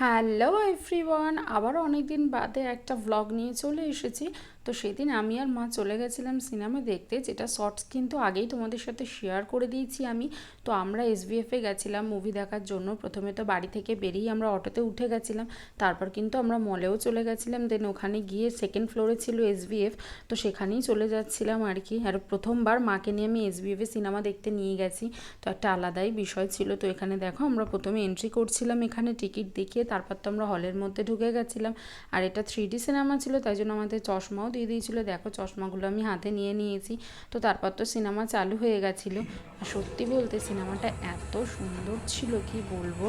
Hello everyone আবার অনেক দিন বাদে একটা ভ্লগ নিয়ে চলে এসেছি। তো সেদিন আমি আর মা চলে গেছিলাম সিনেমা দেখতে, যেটা শর্টস কিন্তু আগেই তোমাদের সাথে শেয়ার করে দিয়েছি আমি। তো আমরা এসবিএফে গেছিলাম মুভি দেখার জন্য। প্রথমে তো বাড়ি থেকে বেরিয়ে আমরা অটোতে উঠে গেছিলাম। তারপর কিন্তু আমরা মলেও চলে গেছিলাম। দেন ওখানে গিয়ে সেকেন্ড ফ্লোরে ছিল এসবিএফ তো সেখানেই চলে যাচ্ছিলাম আর কি। আর প্রথমবার মাকে নিয়ে আমি এসবিএফে সিনেমা দেখতে নিয়ে গেছি। তো একটা আলাদাই বিষয় ছিল। তো এখানে দেখো, আমরা প্রথমে এন্ট্রি করছিলাম এখানে টিকিট দেখিয়ে। তারপর তো আমরা হলের মধ্যে ঢুকে গেছিলাম। আর এটা থ্রি ডি সিনেমা ছিল, তাই জন্য আমাদের চশমাও দিয়ে দিয়েছিলো। দেখো, চশমাগুলো আমি হাতে নিয়ে নিয়েছি। তো তারপর তো সিনেমা চালু হয়ে গেছিল। আর সত্যি বলতে সিনেমাটা এত সুন্দর ছিল, কি বলব?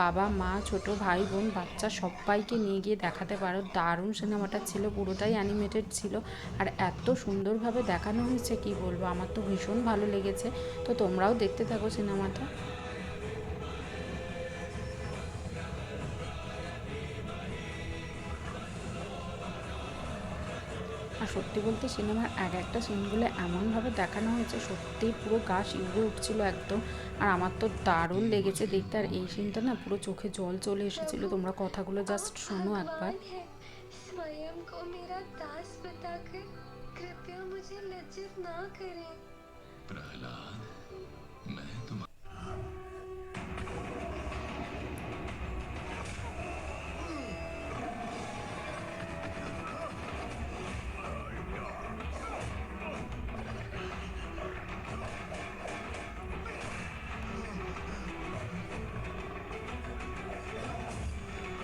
বাবা, মা, ছোট ভাই, বোন, বাচ্চা সবাইকে নিয়ে গিয়ে দেখাতে পারো। দারুণ সিনেমাটা ছিল, পুরোটাই অ্যানিমেটেড ছিল। আর এত সুন্দরভাবে দেখানো হয়েছে, কি বলব? আমার তো ভীষণ ভালো লেগেছে। তো তোমরাও দেখতে থাকো সিনেমাটা আর সত্যি বলতে সিনেমার এক একটা সিনগুলো এমনভাবে দেখানো হয়েছে সত্যিই পুরো গা শিউরে উঠছিল একদম আর আমার তো দারুণ লেগেছে দেখতে আর এই সিনটা না পুরো চোখে জল চলে এসেছিল তোমরা কথাগুলো জাস্ট শোনো একবার स्वयं को मेरा दास बताकर कृपया मुझे लज्जित ना करें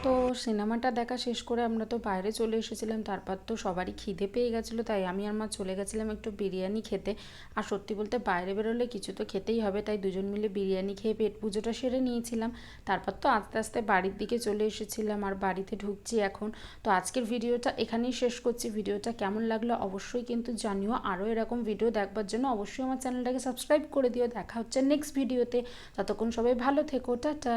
তো সিনেমাটা দেখা শেষ করে আমরা তো বাইরে চলে এসেছিলাম, তারপর তো সবারই খিদে পেয়ে গেছিল, তাই আমি আর মা চলে গেছিলাম একটু বিরিয়ানি খেতে। আর সত্যি বলতে বাইরে বেরোলে কিছু তো খেতেই হবে, তাই দুজন মিলে বিরিয়ানি খেয়ে পেট পুজোটা সেরে নিয়েছিলাম। তারপর তো আস্তে আস্তে বাড়ির দিকে চলে এসেছিলাম আর বাড়িতে ঢুকছি এখন। তো আজকের ভিডিওটা এখানেই শেষ করছি, ভিডিওটা কেমন লাগল অবশ্যই কিন্তু জানিও। আরও এরকম ভিডিও দেখবার জন্য অবশ্যই আমার চ্যানেলটাকে সাবস্ক্রাইব করে দিও। দেখা হচ্ছে নেক্সট ভিডিওতে, ততক্ষণ সবাই ভালো থেকো, টাটা।